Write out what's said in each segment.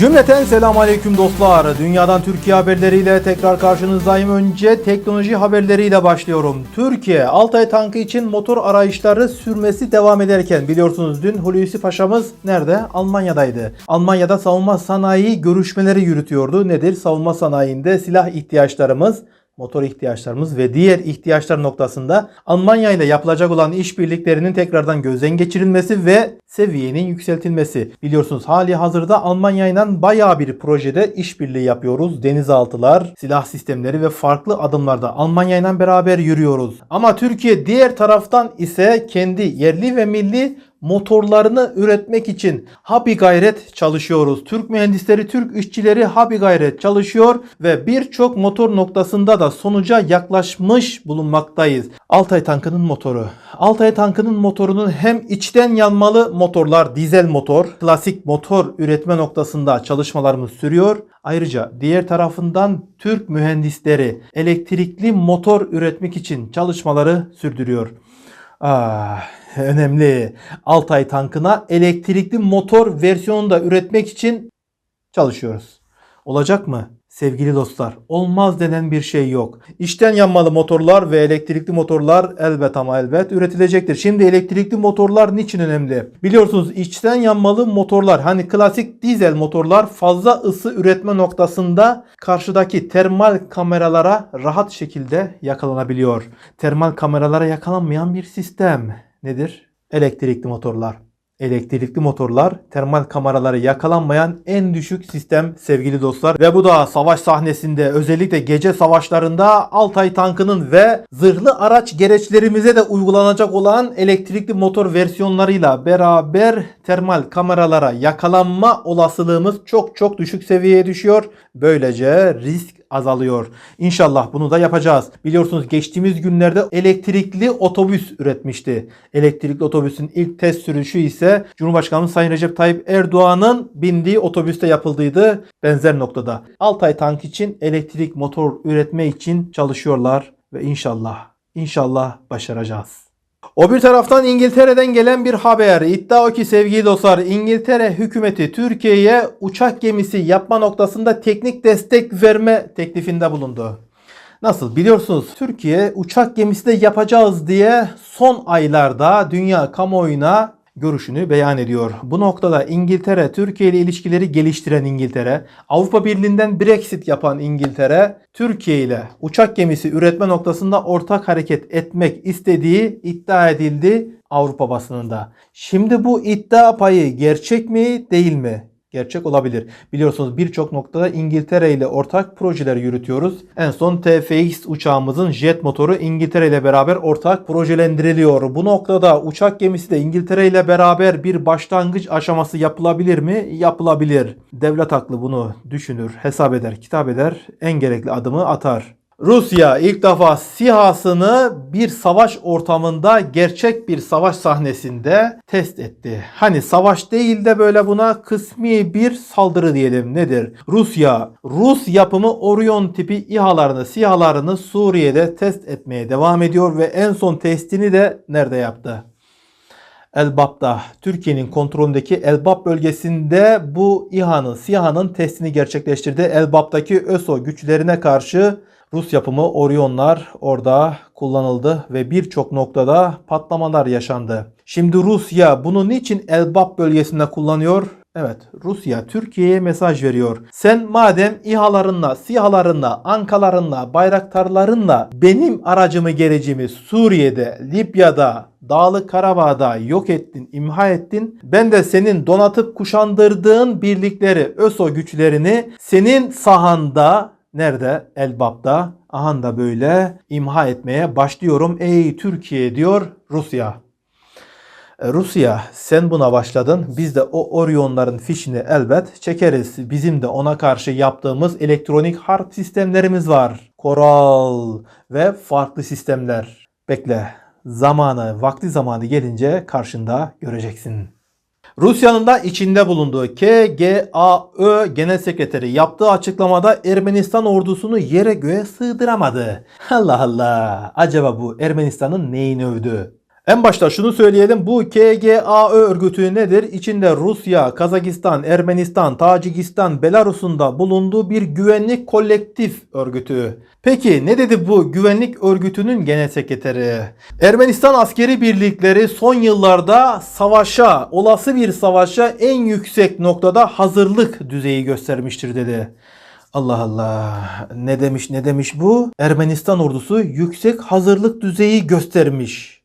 Cümleten selamun aleyküm dostlar. Dünyadan Türkiye haberleriyle tekrar karşınızdayım. Önce teknoloji haberleriyle başlıyorum. Türkiye Altay tankı için motor arayışları sürmesi devam ederken biliyorsunuz dün Hulusi Paşa'mız nerede? Almanya'daydı. Almanya'da savunma sanayi görüşmeleri yürütüyordu. Nedir? Savunma sanayinde silah ihtiyaçlarımız motor ihtiyaçlarımız ve diğer ihtiyaçlar noktasında Almanya ile yapılacak olan işbirliklerinin tekrardan gözden geçirilmesi ve seviyenin yükseltilmesi. Biliyorsunuz hali hazırda Almanya ile bayağı bir projede işbirliği yapıyoruz. Denizaltılar, silah sistemleri ve farklı adımlarda Almanya ile beraber yürüyoruz. Ama Türkiye diğer taraftan ise kendi yerli ve milli motorlarını üretmek için habi gayret çalışıyoruz. Türk mühendisleri, Türk işçileri habi gayret çalışıyor ve birçok motor noktasında da sonuca yaklaşmış bulunmaktayız. Altay tankının motoru. Altay tankının motorunun hem içten yanmalı motorlar, dizel motor, klasik motor üretme noktasında çalışmalarımız sürüyor. Ayrıca diğer tarafından Türk mühendisleri elektrikli motor üretmek için çalışmaları sürdürüyor. Ah, önemli. Altay tankına elektrikli motor versiyonunu da üretmek için çalışıyoruz. Olacak mı? Sevgili dostlar, olmaz denen bir şey yok. İçten yanmalı motorlar ve elektrikli motorlar elbet ama elbet üretilecektir. Şimdi elektrikli motorlar niçin önemli? Biliyorsunuz içten yanmalı motorlar hani klasik dizel motorlar fazla ısı üretme noktasında karşıdaki termal kameralara rahat şekilde yakalanabiliyor. Termal kameralara yakalanmayan bir sistem nedir? Elektrikli motorlar. Elektrikli motorlar termal kameraları yakalanmayan en düşük sistem sevgili dostlar. Ve bu da savaş sahnesinde özellikle gece savaşlarında Altay tankının ve zırhlı araç gereçlerimize de uygulanacak olan elektrikli motor versiyonlarıyla beraber termal kameralara yakalanma olasılığımız çok çok düşük seviyeye düşüyor. Böylece risk azalıyor. İnşallah bunu da yapacağız. Biliyorsunuz geçtiğimiz günlerde elektrikli otobüs üretmişti. Elektrikli otobüsün ilk test sürüşü ise Cumhurbaşkanımız Sayın Recep Tayyip Erdoğan'ın bindiği otobüste yapıldıydı. Benzer noktada. Altay tank için elektrik motor üretme için çalışıyorlar ve inşallah inşallah başaracağız. O bir taraftan İngiltere'den gelen bir haber. İddia o ki sevgili dostlar İngiltere hükümeti Türkiye'ye uçak gemisi yapma noktasında teknik destek verme teklifinde bulundu. Nasıl biliyorsunuz Türkiye uçak gemisi de yapacağız diye son aylarda dünya kamuoyuna görüşünü beyan ediyor. Bu noktada İngiltere, Türkiye ile ilişkileri geliştiren İngiltere, Avrupa Birliği'nden Brexit yapan İngiltere, Türkiye ile uçak gemisi üretme noktasında ortak hareket etmek istediği iddia edildi Avrupa basınında. Şimdi bu iddia payı gerçek mi değil mi? Gerçek olabilir. Biliyorsunuz birçok noktada İngiltere ile ortak projeler yürütüyoruz. En son TFX uçağımızın jet motoru İngiltere ile beraber ortak projelendiriliyor. Bu noktada uçak gemisi de İngiltere ile beraber bir başlangıç aşaması yapılabilir mi? Yapılabilir. Devlet aklı bunu düşünür, hesap eder, kitap eder, en gerekli adımı atar. Rusya ilk defa SİHA'sını bir savaş ortamında gerçek bir savaş sahnesinde test etti. Hani savaş değil de böyle buna kısmi bir saldırı diyelim nedir? Rusya Rus yapımı Orion tipi İHA'larını SİHA'larını Suriye'de test etmeye devam ediyor ve en son testini de nerede yaptı? Elbap'ta Türkiye'nin kontrolündeki Elbap bölgesinde bu İHA'nın, SİHA'nın testini gerçekleştirdi. Elbap'taki ÖSO güçlerine karşı Rus yapımı Orion'lar orada kullanıldı ve birçok noktada patlamalar yaşandı. Şimdi Rusya bunu niçin Elbap bölgesinde kullanıyor? Evet Rusya Türkiye'ye mesaj veriyor. Sen madem İHA'larınla, SİHA'larınla, Ankalarınla, Bayraktarlarınla benim aracımı gerecimi Suriye'de, Libya'da, Dağlık Karabağ'da yok ettin, imha ettin. Ben de senin donatıp kuşandırdığın birlikleri, ÖSO güçlerini senin sahanda Nerede? Elbap'ta. Ahan da böyle imha etmeye başlıyorum. Ey Türkiye diyor Rusya. E, Rusya sen buna başladın. Biz de o Orion'ların fişini elbet çekeriz. Bizim de ona karşı yaptığımız elektronik harp sistemlerimiz var. Koral ve farklı sistemler. Bekle. Zamanı, vakti zamanı gelince karşında göreceksin. Rusya'nın da içinde bulunduğu KGAÖ Genel Sekreteri yaptığı açıklamada Ermenistan ordusunu yere göğe sığdıramadı. Allah Allah. Acaba bu Ermenistan'ın neyini övdü? En başta şunu söyleyelim. Bu KGAÖ örgütü nedir? İçinde Rusya, Kazakistan, Ermenistan, Tacikistan, Belarus'un da bulunduğu bir güvenlik kolektif örgütü. Peki ne dedi bu güvenlik örgütünün genel sekreteri? Ermenistan askeri birlikleri son yıllarda savaşa, olası bir savaşa en yüksek noktada hazırlık düzeyi göstermiştir dedi. Allah Allah. Ne demiş ne demiş bu? Ermenistan ordusu yüksek hazırlık düzeyi göstermiş.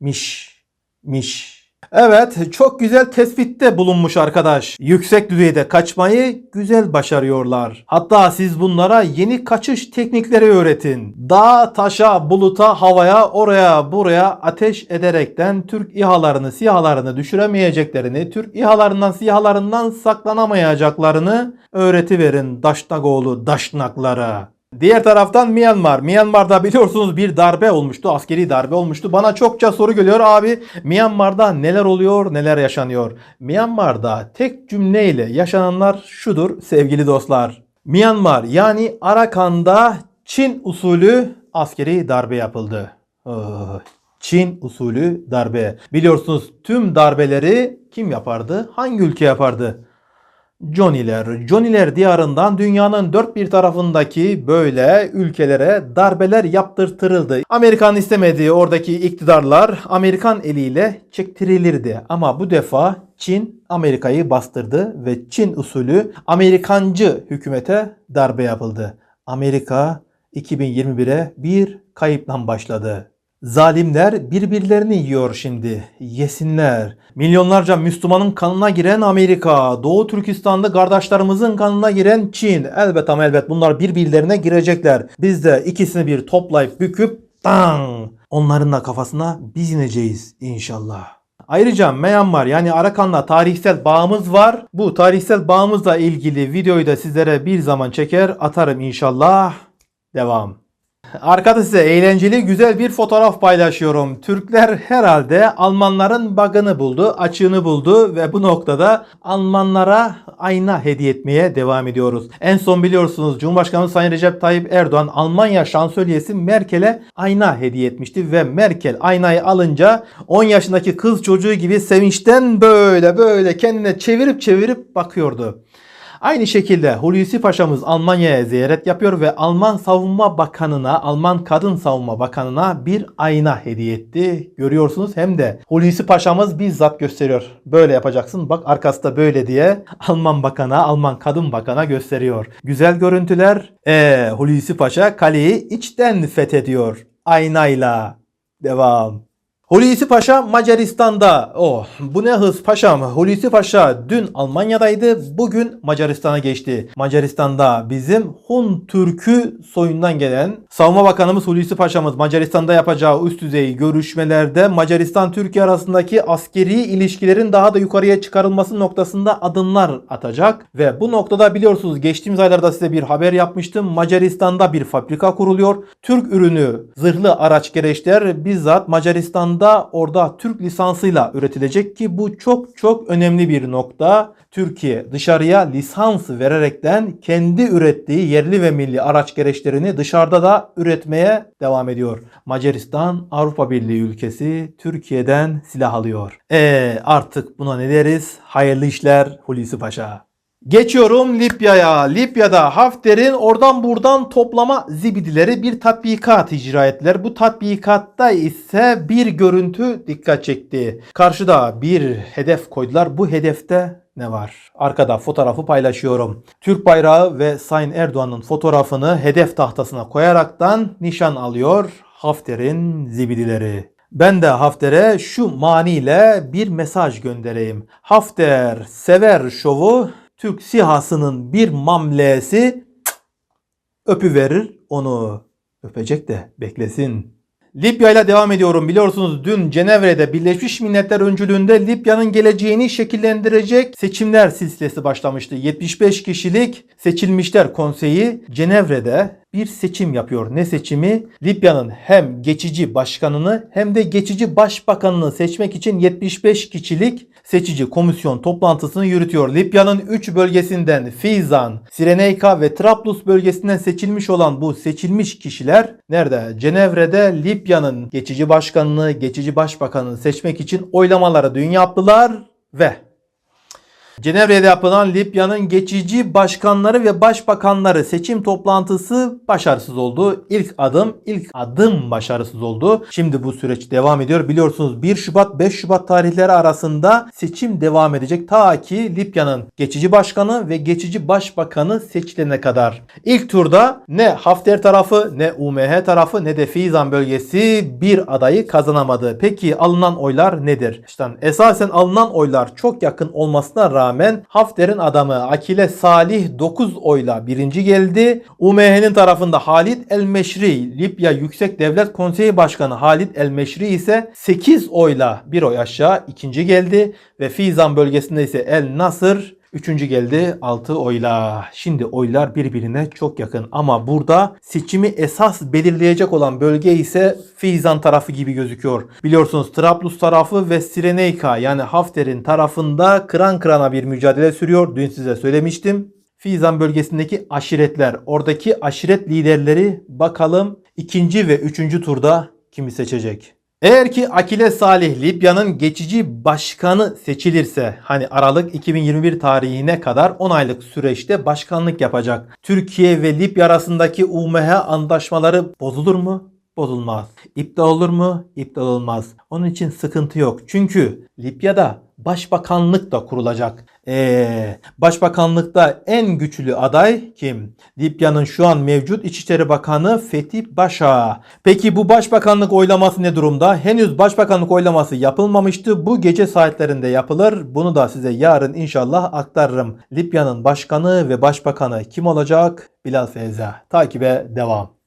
Miş. Miş. Evet çok güzel tespitte bulunmuş arkadaş. Yüksek düzeyde kaçmayı güzel başarıyorlar. Hatta siz bunlara yeni kaçış teknikleri öğretin. Dağa, taşa, buluta, havaya, oraya, buraya ateş ederekten Türk İHA'larını, SİHA'larını düşüremeyeceklerini, Türk İHA'larından, SİHA'larından saklanamayacaklarını öğretiverin Daşnakoğlu Daşnaklara. Diğer taraftan Myanmar. Myanmar'da biliyorsunuz bir darbe olmuştu. Askeri darbe olmuştu. Bana çokça soru geliyor abi. Myanmar'da neler oluyor, neler yaşanıyor? Myanmar'da tek cümleyle yaşananlar şudur sevgili dostlar. Myanmar yani Arakan'da Çin usulü askeri darbe yapıldı. Çin usulü darbe. Biliyorsunuz tüm darbeleri kim yapardı? Hangi ülke yapardı? Johnny'ler. Johnny'ler diyarından dünyanın dört bir tarafındaki böyle ülkelere darbeler yaptırtırıldı. Amerikan istemediği oradaki iktidarlar Amerikan eliyle çektirilirdi. Ama bu defa Çin Amerika'yı bastırdı ve Çin usulü Amerikancı hükümete darbe yapıldı. Amerika 2021'e bir kayıpla başladı. Zalimler birbirlerini yiyor şimdi. Yesinler. Milyonlarca Müslümanın kanına giren Amerika, Doğu Türkistan'da kardeşlerimizin kanına giren Çin. Elbet ama elbet bunlar birbirlerine girecekler. Biz de ikisini bir toplayıp büküp dang onların da kafasına biz ineceğiz inşallah. Ayrıca Myanmar yani Arakan'la tarihsel bağımız var. Bu tarihsel bağımızla ilgili videoyu da sizlere bir zaman çeker atarım inşallah. Devam. Arkada size eğlenceli güzel bir fotoğraf paylaşıyorum. Türkler herhalde Almanların bug'ını buldu, açığını buldu ve bu noktada Almanlara ayna hediye etmeye devam ediyoruz. En son biliyorsunuz Cumhurbaşkanı Sayın Recep Tayyip Erdoğan Almanya şansölyesi Merkel'e ayna hediye etmişti ve Merkel aynayı alınca 10 yaşındaki kız çocuğu gibi sevinçten böyle böyle kendine çevirip çevirip bakıyordu. Aynı şekilde Hulusi Paşa'mız Almanya'ya ziyaret yapıyor ve Alman Savunma Bakanı'na, Alman Kadın Savunma Bakanı'na bir ayna hediye etti. Görüyorsunuz hem de Hulusi Paşa'mız bizzat gösteriyor. Böyle yapacaksın bak arkası da böyle diye Alman Bakan'a, Alman Kadın Bakan'a gösteriyor. Güzel görüntüler. Ee, Hulusi Paşa kaleyi içten fethediyor. Aynayla. Devam. Hulusi Paşa Macaristan'da. Oh bu ne hız paşam. Hulusi Paşa dün Almanya'daydı. Bugün Macaristan'a geçti. Macaristan'da bizim Hun Türk'ü soyundan gelen Savunma Bakanımız Hulusi Paşa'mız Macaristan'da yapacağı üst düzey görüşmelerde Macaristan Türkiye arasındaki askeri ilişkilerin daha da yukarıya çıkarılması noktasında adımlar atacak. Ve bu noktada biliyorsunuz geçtiğimiz aylarda size bir haber yapmıştım. Macaristan'da bir fabrika kuruluyor. Türk ürünü zırhlı araç gereçler bizzat Macaristan'da da orada Türk lisansıyla üretilecek ki bu çok çok önemli bir nokta. Türkiye dışarıya lisans vererekten kendi ürettiği yerli ve milli araç gereçlerini dışarıda da üretmeye devam ediyor. Macaristan Avrupa Birliği ülkesi Türkiye'den silah alıyor. E artık buna ne deriz? Hayırlı işler Hulusi Paşa. Geçiyorum Libya'ya. Libya'da Hafter'in oradan buradan toplama zibidileri bir tatbikat icra ettiler. Bu tatbikatta ise bir görüntü dikkat çekti. Karşıda bir hedef koydular. Bu hedefte ne var? Arkada fotoğrafı paylaşıyorum. Türk bayrağı ve Sayın Erdoğan'ın fotoğrafını hedef tahtasına koyaraktan nişan alıyor Hafter'in zibidileri. Ben de Hafter'e şu maniyle bir mesaj göndereyim. Hafter sever şovu Türk sihasının bir mamlesi öpü verir onu. Öpecek de beklesin. Libya ile devam ediyorum. Biliyorsunuz dün Cenevre'de Birleşmiş Milletler öncülüğünde Libya'nın geleceğini şekillendirecek seçimler silsilesi başlamıştı. 75 kişilik seçilmişler konseyi Cenevre'de bir seçim yapıyor. Ne seçimi? Libya'nın hem geçici başkanını hem de geçici başbakanını seçmek için 75 kişilik seçici komisyon toplantısını yürütüyor. Libya'nın 3 bölgesinden Fizan, Sireneyka ve Trablus bölgesinden seçilmiş olan bu seçilmiş kişiler nerede? Cenevre'de Libya'nın geçici başkanını, geçici başbakanını seçmek için oylamaları dün yaptılar ve Cenevre'de yapılan Libya'nın geçici başkanları ve başbakanları seçim toplantısı başarısız oldu. İlk adım, ilk adım başarısız oldu. Şimdi bu süreç devam ediyor. Biliyorsunuz 1 Şubat 5 Şubat tarihleri arasında seçim devam edecek. Ta ki Libya'nın geçici başkanı ve geçici başbakanı seçilene kadar. İlk turda ne Hafter tarafı ne UMH tarafı ne de Fizan bölgesi bir adayı kazanamadı. Peki alınan oylar nedir? İşte esasen alınan oylar çok yakın olmasına rağmen Hafter'in adamı Akile Salih 9 oyla birinci geldi. UMH'nin tarafında Halit El Meşri, Libya Yüksek Devlet Konseyi Başkanı Halit El Meşri ise 8 oyla bir oy aşağı ikinci geldi. Ve Fizan bölgesinde ise El Nasır Üçüncü geldi 6 oyla. Şimdi oylar birbirine çok yakın ama burada seçimi esas belirleyecek olan bölge ise Fizan tarafı gibi gözüküyor. Biliyorsunuz Trablus tarafı ve Sireneyka yani Hafter'in tarafında kıran kırana bir mücadele sürüyor. Dün size söylemiştim. Fizan bölgesindeki aşiretler, oradaki aşiret liderleri bakalım ikinci ve üçüncü turda kimi seçecek? Eğer ki Akile Salih Libya'nın geçici başkanı seçilirse hani Aralık 2021 tarihine kadar 10 aylık süreçte başkanlık yapacak. Türkiye ve Libya arasındaki UMH anlaşmaları bozulur mu? Bozulmaz. İptal olur mu? İptal olmaz. Onun için sıkıntı yok. Çünkü Libya'da başbakanlık da kurulacak. Ee, başbakanlıkta en güçlü aday kim? Libya'nın şu an mevcut İçişleri Bakanı Fethi Başa. Peki bu başbakanlık oylaması ne durumda? Henüz başbakanlık oylaması yapılmamıştı. Bu gece saatlerinde yapılır. Bunu da size yarın inşallah aktarırım. Libya'nın başkanı ve başbakanı kim olacak? Bilal Feyza. Takibe devam.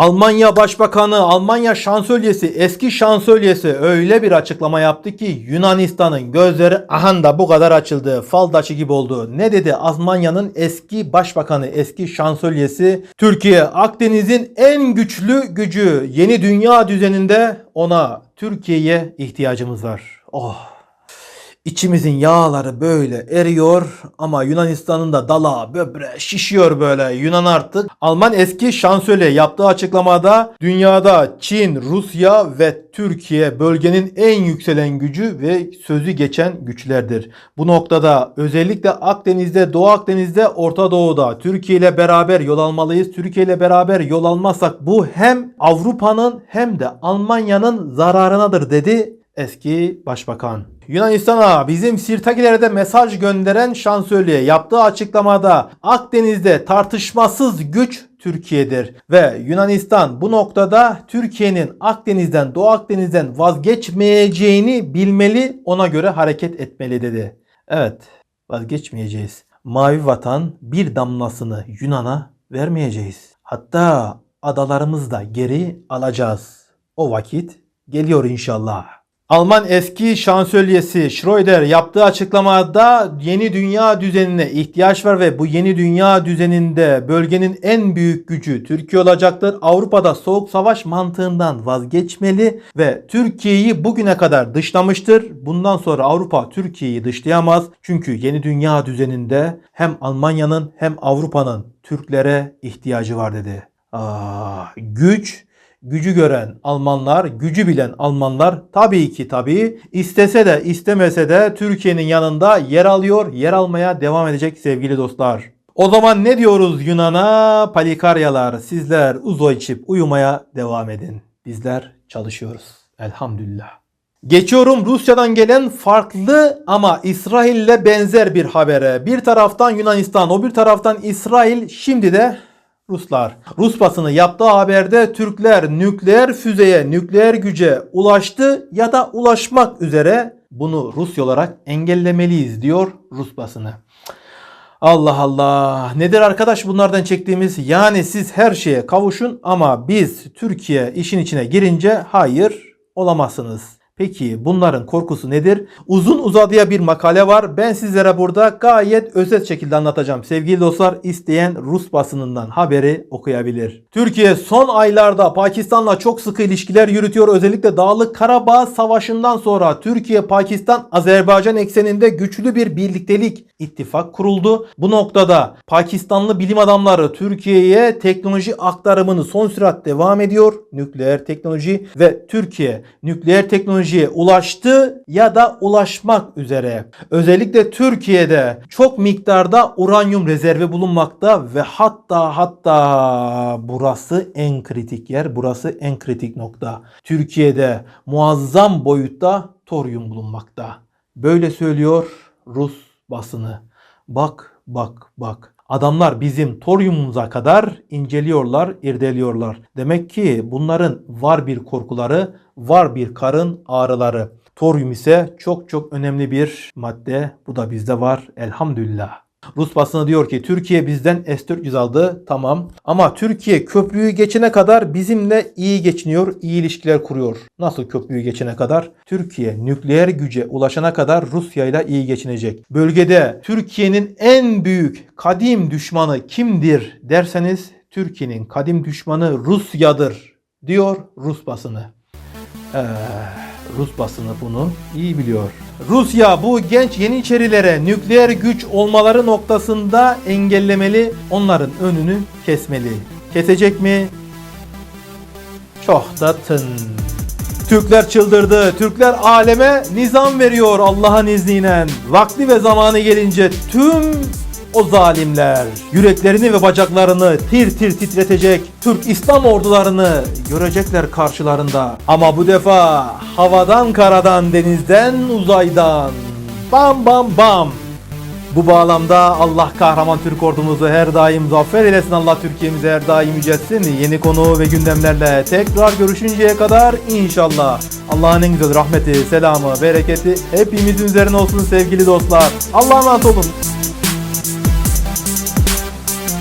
Almanya Başbakanı, Almanya Şansölyesi, eski şansölyesi öyle bir açıklama yaptı ki Yunanistan'ın gözleri ahan da bu kadar açıldı. Fal taşı gibi oldu. Ne dedi Almanya'nın eski başbakanı, eski şansölyesi? Türkiye Akdeniz'in en güçlü gücü. Yeni dünya düzeninde ona Türkiye'ye ihtiyacımız var. Oh. İçimizin yağları böyle eriyor ama Yunanistan'ın da dala böbre şişiyor böyle. Yunan artık Alman eski şansölye yaptığı açıklamada dünyada Çin, Rusya ve Türkiye bölgenin en yükselen gücü ve sözü geçen güçlerdir. Bu noktada özellikle Akdeniz'de, Doğu Akdeniz'de, Orta Doğu'da Türkiye ile beraber yol almalıyız. Türkiye ile beraber yol almazsak bu hem Avrupa'nın hem de Almanya'nın zararınadır dedi eski başbakan. Yunanistan'a bizim Sirtakilere mesaj gönderen şansölye yaptığı açıklamada Akdeniz'de tartışmasız güç Türkiye'dir ve Yunanistan bu noktada Türkiye'nin Akdeniz'den Doğu Akdeniz'den vazgeçmeyeceğini bilmeli ona göre hareket etmeli dedi. Evet vazgeçmeyeceğiz. Mavi vatan bir damlasını Yunan'a vermeyeceğiz. Hatta adalarımızı da geri alacağız. O vakit geliyor inşallah. Alman eski şansölyesi Schröder yaptığı açıklamada yeni dünya düzenine ihtiyaç var ve bu yeni dünya düzeninde bölgenin en büyük gücü Türkiye olacaktır. Avrupa'da soğuk savaş mantığından vazgeçmeli ve Türkiye'yi bugüne kadar dışlamıştır. Bundan sonra Avrupa Türkiye'yi dışlayamaz. Çünkü yeni dünya düzeninde hem Almanya'nın hem Avrupa'nın Türklere ihtiyacı var dedi. Aa, güç gücü gören Almanlar, gücü bilen Almanlar tabii ki tabii istese de istemese de Türkiye'nin yanında yer alıyor, yer almaya devam edecek sevgili dostlar. O zaman ne diyoruz Yunan'a? Palikaryalar sizler uzo içip uyumaya devam edin. Bizler çalışıyoruz. Elhamdülillah. Geçiyorum Rusya'dan gelen farklı ama İsrail'le benzer bir habere. Bir taraftan Yunanistan, o bir taraftan İsrail. Şimdi de Ruslar. Rus basını yaptığı haberde Türkler nükleer füzeye, nükleer güce ulaştı ya da ulaşmak üzere bunu Rusya olarak engellemeliyiz diyor Rus basını. Allah Allah. Nedir arkadaş bunlardan çektiğimiz? Yani siz her şeye kavuşun ama biz Türkiye işin içine girince hayır olamazsınız. Peki bunların korkusu nedir? Uzun uzadıya bir makale var. Ben sizlere burada gayet özet şekilde anlatacağım. Sevgili dostlar isteyen Rus basınından haberi okuyabilir. Türkiye son aylarda Pakistan'la çok sıkı ilişkiler yürütüyor. Özellikle Dağlık Karabağ Savaşı'ndan sonra Türkiye, Pakistan, Azerbaycan ekseninde güçlü bir birliktelik ittifak kuruldu. Bu noktada Pakistanlı bilim adamları Türkiye'ye teknoloji aktarımını son sürat devam ediyor. Nükleer teknoloji ve Türkiye nükleer teknolojiye ulaştı ya da ulaşmak üzere. Özellikle Türkiye'de çok miktarda uranyum rezervi bulunmakta ve hatta hatta burası en kritik yer, burası en kritik nokta. Türkiye'de muazzam boyutta toryum bulunmakta. Böyle söylüyor Rus basını. Bak bak bak. Adamlar bizim toryumumuza kadar inceliyorlar, irdeliyorlar. Demek ki bunların var bir korkuları, var bir karın ağrıları. Toryum ise çok çok önemli bir madde. Bu da bizde var elhamdülillah. Rus basını diyor ki Türkiye bizden S-400 aldı tamam ama Türkiye köprüyü geçene kadar bizimle iyi geçiniyor, iyi ilişkiler kuruyor. Nasıl köprüyü geçene kadar? Türkiye nükleer güce ulaşana kadar Rusya ile iyi geçinecek. Bölgede Türkiye'nin en büyük kadim düşmanı kimdir derseniz Türkiye'nin kadim düşmanı Rusya'dır diyor Rus basını. Ee, Rus basını bunu iyi biliyor. Rusya bu genç Yeniçerilere nükleer güç olmaları noktasında engellemeli, onların önünü kesmeli. Kesecek mi? Çok da tın. Türkler çıldırdı. Türkler aleme nizam veriyor Allah'ın izniyle. Vakti ve zamanı gelince tüm o zalimler yüreklerini ve bacaklarını tir tir titretecek Türk İslam ordularını görecekler karşılarında. Ama bu defa havadan, karadan, denizden, uzaydan. Bam bam bam. Bu bağlamda Allah kahraman Türk ordumuzu her daim zafer eylesin. Allah Türkiye'mizi her daim yüceltsin. Yeni konu ve gündemlerle tekrar görüşünceye kadar inşallah. Allah'ın en güzel rahmeti, selamı, bereketi hepimizin üzerine olsun sevgili dostlar. Allah'a emanet olun.